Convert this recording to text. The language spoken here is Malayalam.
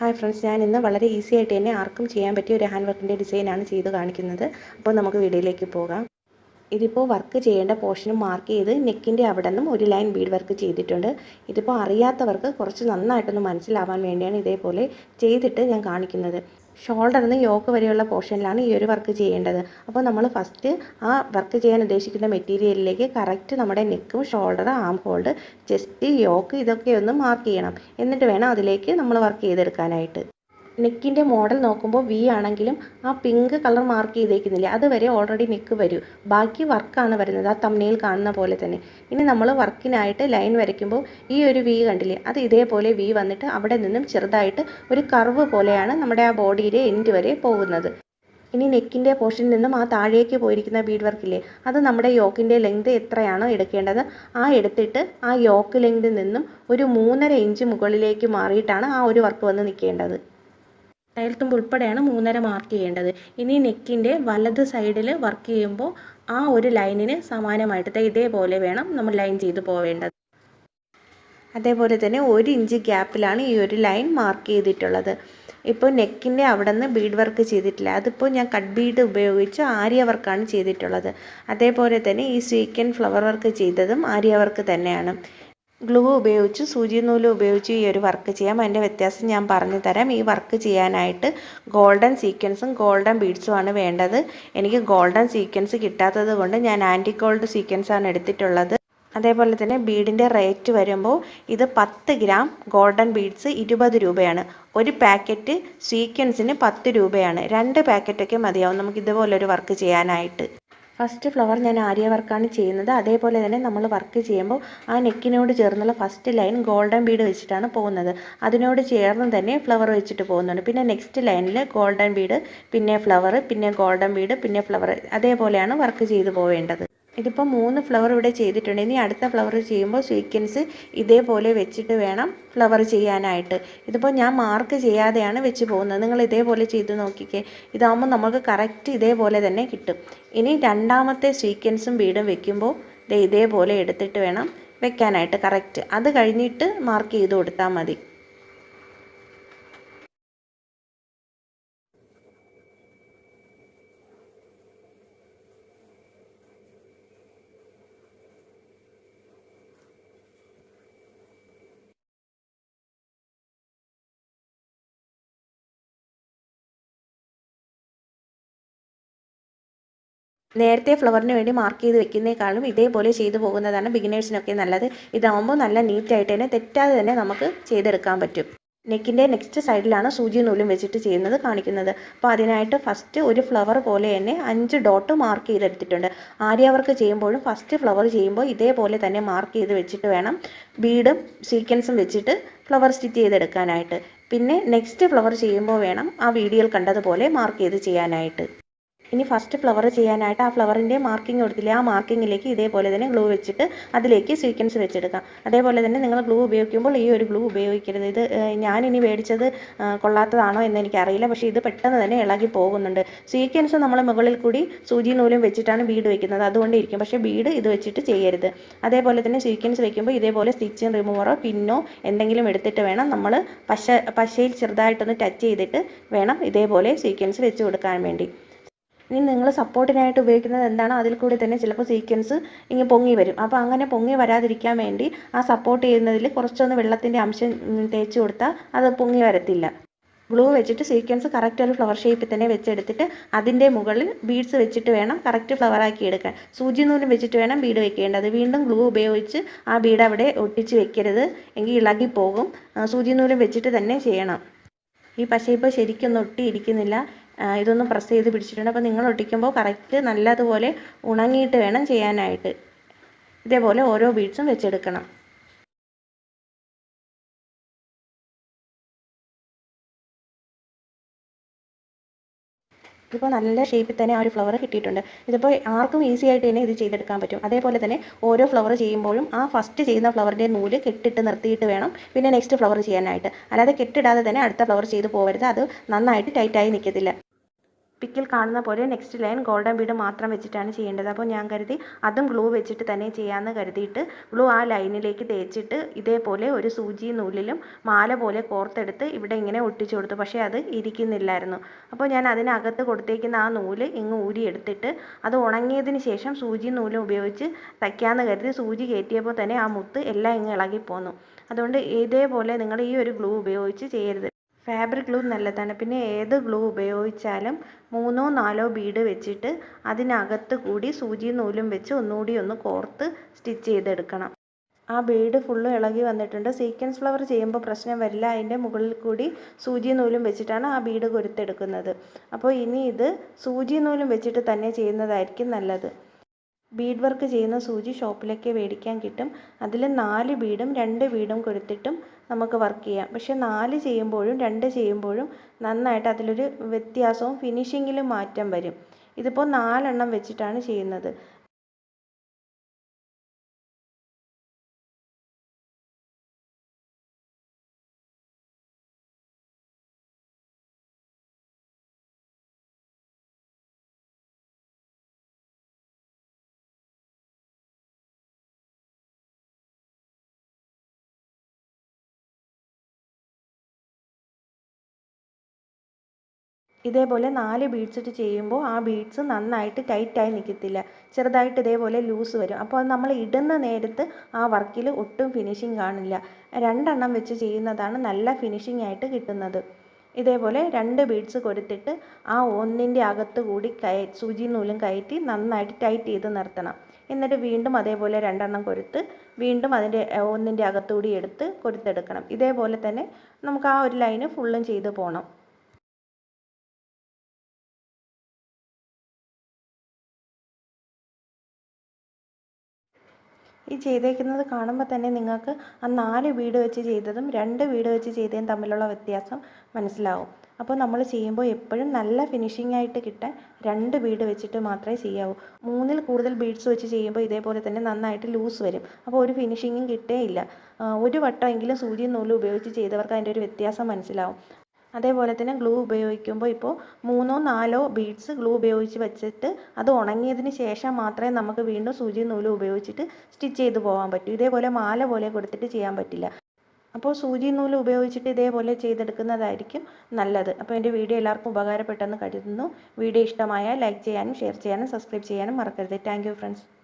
ഹായ് ഫ്രണ്ട്സ് ഞാൻ ഇന്ന് വളരെ ഈസി ആയിട്ട് തന്നെ ആർക്കും ചെയ്യാൻ പറ്റിയ ഒരു ഹാൻഡ് വർക്കിന്റെ ഡിസൈനാണ് ചെയ്ത് കാണിക്കുന്നത്. അപ്പോൾ നമുക്ക് വീഡിയോയിലേക്ക് പോകാം. ഇതിപ്പോൾ വർക്ക് ചെയ്യേണ്ട പോർഷൻ മാർക്ക് ചെയ്ത് നെക്കിന്റെ അവിടെ നിന്നും ഒരു ലൈൻ ബീഡ് വർക്ക് ചെയ്തിട്ടുണ്ട്. ഇതിപ്പോൾ അറിയാത്തവർക്ക് കുറച്ച് നന്നായിട്ടൊന്ന് മനസ്സിലാവാൻ വേണ്ടിയാണ് ഇതേപോലെ ചെയ്തിട്ട് ഞാൻ കാണിക്കുന്നത്. ഷോൾഡറിൽ നിന്ന് യോക്ക് വരെയുള്ള പോർഷനിലാണ് ഈ ഒരു വർക്ക് ചെയ്യേണ്ടത്. അപ്പോൾ നമ്മൾ ഫസ്റ്റ് ആ വർക്ക് ചെയ്യാൻ ഉദ്ദേശിക്കുന്ന മെറ്റീരിയലിലേക്ക് കറക്റ്റ് നമ്മുടെ നെക്കും shoulder arm hold chest yoke ഇതൊക്കെ ഒന്ന് മാർക്ക് ചെയ്യണം. എന്നിട്ട് വേണം അതിലേക്ക് നമ്മൾ വർക്ക് ചെയ്തെടുക്കാനായിട്ട്. നെക്കിന്റെ മോഡൽ നോക്കുമ്പോൾ വി ആണെങ്കിലും ആ പിങ്ക് കളർ മാർക്ക് ചെയ്തേക്കുന്നില്ല. അതുവരെ ഓൾറെഡി നെക്ക് വരും. ബാക്കി വർക്കാണ് വരുന്നത്. ആ തമ്മനയിൽ കാണുന്ന പോലെ തന്നെ. ഇനി നമ്മൾ വർക്കിനായിട്ട് ലൈൻ വരയ്ക്കുമ്പോൾ ഈ ഒരു വി കണ്ടില്ലേ? അത് ഇതേപോലെ വി വന്നിട്ട് അവിടെ നിന്നും ചെറുതായിട്ട് ഒരു കർവ് പോലെയാണ് നമ്മുടെ ആ ബോഡിയിലെ എൻഡ് വരെ പോകുന്നത്. ഇനി നെക്കിന്റെ പോർഷനിൽ നിന്നും ആ താഴേക്ക് പോയിരിക്കുന്ന ബീഡ് വർക്കില്ലേ അത് നമ്മുടെ യോക്കിന്റെ ലെങ്ത് എത്രയാണോ എടുക്കേണ്ടത്? ആ എടുത്തിട്ട് ആ യോക്ക് ലെങ്തിൽ നിന്നും ഒരു മൂന്നര ഇഞ്ച് മുകളിലേക്ക് മാറിയിട്ടാണ് ആ ഒരു വർക്ക് വന്ന് നിൽക്കേണ്ടത്. ടയൽ തുമ്പ് ഉൾപ്പെടെയാണ് മൂന്നര മാർക്ക് ചെയ്യേണ്ടത്. ഇനി നെക്കിന്റെ വലത് സൈഡിൽ വർക്ക് ചെയ്യുമ്പോൾ ആ ഒരു ലൈനിന് സമാനമായിട്ട് ഇതേപോലെ വേണം നമ്മൾ ലൈൻ ചെയ്ത് പോവേണ്ടത്. അതേപോലെ തന്നെ ഒരു ഇഞ്ച് ഗ്യാപ്പിലാണ് ഈ ഒരു ലൈൻ മാർക്ക് ചെയ്തിട്ടുള്ളത്. ഇപ്പോൾ നെക്കിന്റെ അവിടെ നിന്ന് ബീഡ് വർക്ക് ചെയ്തിട്ടില്ല. അതിപ്പോൾ ഞാൻ കട്ട് ബീഡ് ഉപയോഗിച്ച് ആര്യ വർക്കാണ് ചെയ്തിട്ടുള്ളത്. അതേപോലെ തന്നെ ഈ സ്വീക്കൻ ഫ്ലവർ വർക്ക് ചെയ്തതും ആര്യ വർക്ക് തന്നെയാണ്. ഗ്ലൂ ഉപയോഗിച്ച് സൂചി നൂൽ ഉപയോഗിച്ച് ഈ ഒരു വർക്ക് ചെയ്യാം. അതിന്റെ വ്യത്യാസം ഞാൻ പറഞ്ഞു തരാം. ഈ വർക്ക് ചെയ്യാനായിട്ട് ഗോൾഡൻ സീക്വൻസും ഗോൾഡൻ ബീഡ്സുമാണ് വേണ്ടത്. എനിക്ക് ഗോൾഡൻ സീക്വൻസ് കിട്ടാത്തത് കൊണ്ട് ഞാൻ ആന്റി ഗോൾഡ് സീക്വൻസാണ് എടുത്തിട്ടുള്ളത്. അതേപോലെ തന്നെ ബീഡിന്റെ റേറ്റ് വരുമ്പോൾ ഇത് പത്ത് ഗ്രാം ഗോൾഡൻ ബീഡ്സ് ഇരുപത് രൂപയാണ്. ഒരു പാക്കറ്റ് സീക്വൻസിന് പത്ത് രൂപയാണ്. രണ്ട് പാക്കറ്റൊക്കെ മതിയാവും നമുക്ക് ഇതുപോലൊരു വർക്ക് ചെയ്യാനായിട്ട്. ഫസ്റ്റ് ഫ്ലവർ ഞാൻ ആര്യ വർക്കാണ് ചെയ്യുന്നത്. അതേപോലെ തന്നെ നമ്മൾ വർക്ക് ചെയ്യുമ്പോൾ ആ നെക്കിനോട് ചേർന്നുള്ള ഫസ്റ്റ് ലൈൻ ഗോൾഡൻ ബീഡ് വെച്ചിട്ടാണ് പോകുന്നത്. അതിനോട് ചേർന്ന് തന്നെ ഫ്ലവർ വെച്ചിട്ട് പോകുന്നുണ്ട്. പിന്നെ നെക്സ്റ്റ് ലൈനിൽ ഗോൾഡൻ ബീഡ് പിന്നെ ഫ്ലവർ പിന്നെ ഗോൾഡൻ ബീഡ് പിന്നെ ഫ്ലവർ അതേപോലെയാണ് വർക്ക് ചെയ്തു പോവേണ്ടത്. ഇതിപ്പോൾ മൂന്ന് ഫ്ലവർ ഇവിടെ ചെയ്തിട്ടുണ്ട്. ഇനി അടുത്ത ഫ്ലവർ ചെയ്യുമ്പോൾ സീക്വൻസ് ഇതേപോലെ വെച്ചിട്ട് വേണം ഫ്ലവർ ചെയ്യാനായിട്ട്. ഇതിപ്പോൾ ഞാൻ മാർക്ക് ചെയ്യാതെയാണ് വെച്ച് പോകുന്നത്. നിങ്ങൾ ഇതേപോലെ ചെയ്ത് നോക്കിക്കേ. ഇതാകുമ്പോൾ നമുക്ക് കറക്റ്റ് ഇതേപോലെ തന്നെ കിട്ടും. ഇനി രണ്ടാമത്തെ സീക്വൻസും ബീഡും വെക്കുമ്പോൾ ഇതേപോലെ എടുത്തിട്ട് വേണം വെക്കാനായിട്ട്. കറക്റ്റ് അത് കഴിഞ്ഞിട്ട് മാർക്ക് ചെയ്ത് കൊടുത്താൽ മതി. നേരത്തെ ഫ്ലവറിന് വേണ്ടി മാർക്ക് ചെയ്ത് വെക്കുന്നേക്കാളും ഇതേപോലെ ചെയ്തു പോകുന്നതാണ് ബിഗിനേഴ്സിനൊക്കെ നല്ലത്. ഇതാവുമ്പോൾ നല്ല നീറ്റായിട്ട് തന്നെ തെറ്റാതെ തന്നെ നമുക്ക് ചെയ്തെടുക്കാൻ പറ്റും. നെക്കിന്റെ നെക്സ്റ്റ് സൈഡിലാണ് സൂചി നൂലും വെച്ചിട്ട് ചെയ്യുന്നത് കാണിക്കുന്നത്. അപ്പോൾ അതിനായിട്ട് ഫസ്റ്റ് ഒരു ഫ്ലവർ പോലെ തന്നെ അഞ്ച് ഡോട്ട് മാർക്ക് ചെയ്തെടുത്തിട്ടുണ്ട്. ആര്യ വർക്ക് ചെയ്യുമ്പോഴും ഫസ്റ്റ് ഫ്ലവർ ചെയ്യുമ്പോൾ ഇതേപോലെ തന്നെ മാർക്ക് ചെയ്ത് വെച്ചിട്ട് വേണം ബീഡും സീക്വൻസും വെച്ചിട്ട് ഫ്ലവർ സ്റ്റിച്ച് ചെയ്തെടുക്കാനായിട്ട്. പിന്നെ നെക്സ്റ്റ് ഫ്ലവർ ചെയ്യുമ്പോൾ വേണം ആ വീഡിയോയിൽ കണ്ടതുപോലെ മാർക്ക് ചെയ്ത് ചെയ്യാനായിട്ട്. ഇനി ഫസ്റ്റ് ഫ്ലവർ ചെയ്യാനായിട്ട് ആ ഫ്ലവറിന്റെ മാർക്കിംഗ് കൊടുത്തില്ലേ ആ മാർക്കിങ്ങിലേക്ക് ഇതേപോലെ തന്നെ ഗ്ലൂ വെച്ചിട്ട് അതിലേക്ക് സീക്വൻസ് വെച്ചെടുക്കാം. അതേപോലെ തന്നെ നിങ്ങൾ ഗ്ലൂ ഉപയോഗിക്കുമ്പോൾ ഈ ഒരു ഗ്ലൂ ഉപയോഗിക്കരുത്. ഇത് ഞാനിനി മേടിച്ചത് കൊള്ളാത്തതാണോ എന്ന് എനിക്കറിയില്ല. പക്ഷേ ഇത് പെട്ടെന്ന് തന്നെ ഇളകി പോകുന്നുണ്ട്. സീക്വൻസ് നമ്മൾ മുകളിൽ കൂടി സൂചി നൂലും വെച്ചിട്ടാണ് ബീഡ് വെക്കുന്നത്. അതുകൊണ്ട് ഇരിക്കും. പക്ഷേ ബീഡ് ഇത് വെച്ചിട്ട് ചെയ്യരുത്. അതേപോലെ തന്നെ സീക്വൻസ് വെക്കുമ്പോൾ ഇതേപോലെ സ്റ്റിച്ചിങ് റിമൂവറോ പിന്നോ എന്തെങ്കിലും എടുത്തിട്ട് വേണം നമ്മൾ പശ പശയിൽ ചെറുതായിട്ടൊന്ന് ടച്ച് ചെയ്തിട്ട് വേണം ഇതേപോലെ സീക്വൻസ് വെച്ച് കൊടുക്കാൻ വേണ്ടി. ഇനി നിങ്ങൾ സപ്പോർട്ടിനായിട്ട് ഉപയോഗിക്കുന്നത് എന്താണോ അതിൽ കൂടി തന്നെ ചിലപ്പോൾ സീക്വൻസ് ഇങ്ങനെ പൊങ്ങി വരും. അപ്പോൾ അങ്ങനെ പൊങ്ങി വരാതിരിക്കാൻ വേണ്ടി ആ സപ്പോർട്ട് ചെയ്യുന്നതിൽ കുറച്ചൊന്ന് വെള്ളത്തിന്റെ അംശം തേച്ച് കൊടുത്താൽ അത് പൊങ്ങി വരത്തില്ല. ഗ്ലൂ വെച്ചിട്ട് സീക്വൻസ് കറക്റ്റ് ഒരു ഫ്ലവർ ഷേപ്പിൽ തന്നെ വെച്ചെടുത്തിട്ട് അതിന്റെ മുകളിൽ ബീഡ്സ് വെച്ചിട്ട് വേണം കറക്റ്റ് ഫ്ലവറാക്കി എടുക്കാൻ. സൂചി നൂലും വെച്ചിട്ട് വേണം ബീഡ് വെക്കേണ്ടത് വീണ്ടും ഗ്ലൂ ഉപയോഗിച്ച് ആ ബീഡ് അവിടെ ഒട്ടിച്ച് വെക്കരുത്. എങ്കിൽ ഇളകിപ്പോകും പോകും. സൂചി നൂലും വെച്ചിട്ട് തന്നെ ചെയ്യണം. ഈ പശ ശരിക്കൊന്നും ഒട്ടിയിരിക്കുന്നില്ല. ഇതൊന്ന് പ്രസ് ചെയ്ത് പിടിച്ചിട്ടുണ്ട്. അപ്പോൾ നിങ്ങൾ ഒട്ടിക്കുമ്പോൾ കറക്റ്റ് നല്ലതുപോലെ ഉണങ്ങിയിട്ട് വേണം ചെയ്യാനായിട്ട്. ഇതേപോലെ ഓരോ ബീഡ്സും വെച്ചെടുക്കണം. ഇതിപ്പോൾ നല്ല ഷേപ്പിൽ തന്നെ ആ ഒരു ഫ്ലവർ കിട്ടിയിട്ടുണ്ട്. ഇതിപ്പോൾ ആർക്കും ഈസി ആയിട്ട് തന്നെ ഇത് ചെയ്തെടുക്കാൻ പറ്റും. അതേപോലെ തന്നെ ഓരോ ഫ്ലവർ ചെയ്യുമ്പോഴും ആ ഫസ്റ്റ് ചെയ്യുന്ന ഫ്ലവറിന്റെ നൂൽ കെട്ടിട്ട് നിർത്തിയിട്ട് വേണം പിന്നെ നെക്സ്റ്റ് ഫ്ലവർ ചെയ്യാനായിട്ട്. അല്ലാതെ കെട്ടിടാതെ തന്നെ അടുത്ത ഫ്ലവർ ചെയ്ത് പോകരുത് അത് നന്നായിട്ട് ടൈറ്റായി നിൽക്കത്തില്ല പിക്കിൽ കാണുന്ന പോലെ നെക്സ്റ്റ് ലൈൻ ഗോൾഡൻ ബീഡ് മാത്രം വെച്ചിട്ടാണ് ചെയ്യേണ്ടത്. അപ്പോൾ ഞാൻ കരുതി അതും ഗ്ലൂ വെച്ചിട്ട് തന്നെ ചെയ്യാമെന്ന് കരുതിയിട്ട് ഗ്ലൂ ആ ലൈനിലേക്ക് തേച്ചിട്ട് ഇതേപോലെ ഒരു സൂചി നൂലിലും മാല പോലെ കോർത്തെടുത്ത് ഇവിടെ ഇങ്ങനെ ഒട്ടിച്ചു കൊടുത്തു. പക്ഷേ അത് ഇരിക്കുന്നില്ലായിരുന്നു. അപ്പോൾ ഞാൻ അതിനകത്ത് കൊടുത്തേക്കുന്ന ആ നൂൽ ഇങ്ങ് ഊരിയെടുത്തിട്ട് അത് ഉണങ്ങിയതിന് ശേഷം സൂചി നൂലും ഉപയോഗിച്ച് തയ്ക്കാമെന്ന് കരുതി സൂചി കയറ്റിയപ്പോൾ തന്നെ ആ മുത്ത് എല്ലാം ഇങ്ങ് ഇളകിപ്പോന്നു. അതുകൊണ്ട് ഇതേപോലെ നിങ്ങൾ ഈ ഒരു ഗ്ലൂ ഉപയോഗിച്ച് ചെയ്യരുത് ഫാബ്രിക് ഗ്ലൂ നല്ലതാണ്. പിന്നെ ഏത് ഗ്ലൂ ഉപയോഗിച്ചാലും മൂന്നോ നാലോ ബീഡ് വെച്ചിട്ട് അതിനകത്ത് കൂടി സൂചിയും നൂലും വെച്ച് ഒന്നുകൂടി ഒന്ന് കോർത്ത് സ്റ്റിച്ച് ചെയ്തെടുക്കണം. ആ ബീഡ് ഫുള്ള് ഇളകി വന്നിട്ടുണ്ട്. സീക്വൻസ് ഫ്ലവർ ചെയ്യുമ്പോൾ പ്രശ്നം വരില്ല. അതിന്റെ മുകളിൽ കൂടി സൂചി നൂലും വെച്ചിട്ടാണ് ആ ബീഡ് കൊരുത്തെടുക്കുന്നത്. അപ്പോൾ ഇനി ഇത് സൂചി നൂലും വെച്ചിട്ട് തന്നെ ചെയ്യുന്നതായിരിക്കും നല്ലത്. ബീഡ് വർക്ക് ചെയ്യുന്ന സൂചി ഷോപ്പിലൊക്കെ മേടിക്കാൻ കിട്ടും. അതിൽ നാല് ബീഡും രണ്ട് ബീഡും കൊടുത്തിട്ടും നമുക്ക് വർക്ക് ചെയ്യാം. പക്ഷേ നാല് ചെയ്യുമ്പോഴും രണ്ട് ചെയ്യുമ്പോഴും നന്നായിട്ട് അതിലൊരു വ്യത്യാസവും ഫിനിഷിങ്ങിലും മാറ്റം വരും. ഇതിപ്പോൾ നാലെണ്ണം വെച്ചിട്ടാണ് ചെയ്യുന്നത്. ഇതേപോലെ നാല് ബീഡ്സ് ഇട്ട് ചെയ്യുമ്പോൾ ആ ബീഡ്സ് നന്നായിട്ട് ടൈറ്റായി നിൽക്കത്തില്ല. ചെറുതായിട്ട് ഇതേപോലെ ലൂസ് വരും. അപ്പോൾ അത് നമ്മൾ ഇടുന്ന നേരത്ത് ആ വർക്കിൽ ഒട്ടും ഫിനിഷിങ് കാണില്ല. രണ്ടെണ്ണം വെച്ച് ചെയ്യുന്നതാണ് നല്ല ഫിനിഷിംഗ് ആയിട്ട് കിട്ടുന്നത്. ഇതേപോലെ രണ്ട് ബീഡ്സ് കൊടുത്തിട്ട് ആ ഒന്നിന്റെ അകത്ത് കൂടി കയ സൂചി നൂലും കയറ്റി നന്നായിട്ട് ടൈറ്റ് ചെയ്ത് നിർത്തണം. എന്നിട്ട് വീണ്ടും അതേപോലെ രണ്ടെണ്ണം കൊരുത്ത് വീണ്ടും അതിന്റെ ഒന്നിന്റെ അകത്തുകൂടി എടുത്ത് കൊരുത്തെടുക്കണം ഇതേപോലെ തന്നെ നമുക്ക് ആ ഒരു ലൈന് ഫുള്ളും ചെയ്ത് പോകണം ഈ ചെയ്തേക്കുന്നത് കാണുമ്പോൾ തന്നെ നിങ്ങൾക്ക് ആ നാല് വീട് വെച്ച് ചെയ്തതും രണ്ട് വീട് വെച്ച് ചെയ്തതും തമ്മിലുള്ള വ്യത്യാസം മനസ്സിലാവും. അപ്പോൾ നമ്മൾ ചെയ്യുമ്പോൾ എപ്പോഴും നല്ല ഫിനിഷിംഗ് ആയിട്ട് കിട്ടാൻ രണ്ട് വീട് വെച്ചിട്ട് മാത്രമേ ചെയ്യാവൂ. മൂന്നിൽ കൂടുതൽ ബീഡ്സ് വെച്ച് ചെയ്യുമ്പോൾ ഇതേപോലെ തന്നെ നന്നായിട്ട് ലൂസ് വരും. അപ്പോൾ ഒരു ഫിനിഷിങ്ങും കിട്ടേയില്ല. ഒരു വട്ടമെങ്കിലും സൂചിയും നൂലും ഉപയോഗിച്ച് ചെയ്തവർക്ക് അതിന്റെ ഒരു വ്യത്യാസം മനസ്സിലാവും. അതേപോലെ തന്നെ ഗ്ലൂ ഉപയോഗിക്കുമ്പോൾ ഇപ്പോൾ മൂന്നോ നാലോ ബീഡ്സ് ഗ്ലൂ ഉപയോഗിച്ച് വെച്ചിട്ട് അത് ഉണങ്ങിയതിന് ശേഷം മാത്രമേ നമുക്ക് വീണ്ടും സൂചി നൂലും ഉപയോഗിച്ചിട്ട് സ്റ്റിച്ച് ചെയ്ത് പോകാൻ പറ്റൂ. ഇതേപോലെ മാല പോലെ കൊടുത്തിട്ട് ചെയ്യാൻ പറ്റില്ല. അപ്പോൾ സൂചി നൂൽ ഉപയോഗിച്ചിട്ട് ഇതേപോലെ ചെയ്തെടുക്കുന്നതായിരിക്കും നല്ലത്. അപ്പോൾ എന്റെ വീഡിയോ എല്ലാവർക്കും ഉപകാരപ്പെട്ടെന്ന് കരുതുന്നു. വീഡിയോ ഇഷ്ടമായാൽ ലൈക്ക് ചെയ്യാനും ഷെയർ ചെയ്യാനും സബ്സ്ക്രൈബ് ചെയ്യാനും മറക്കരുത്. Thank friends.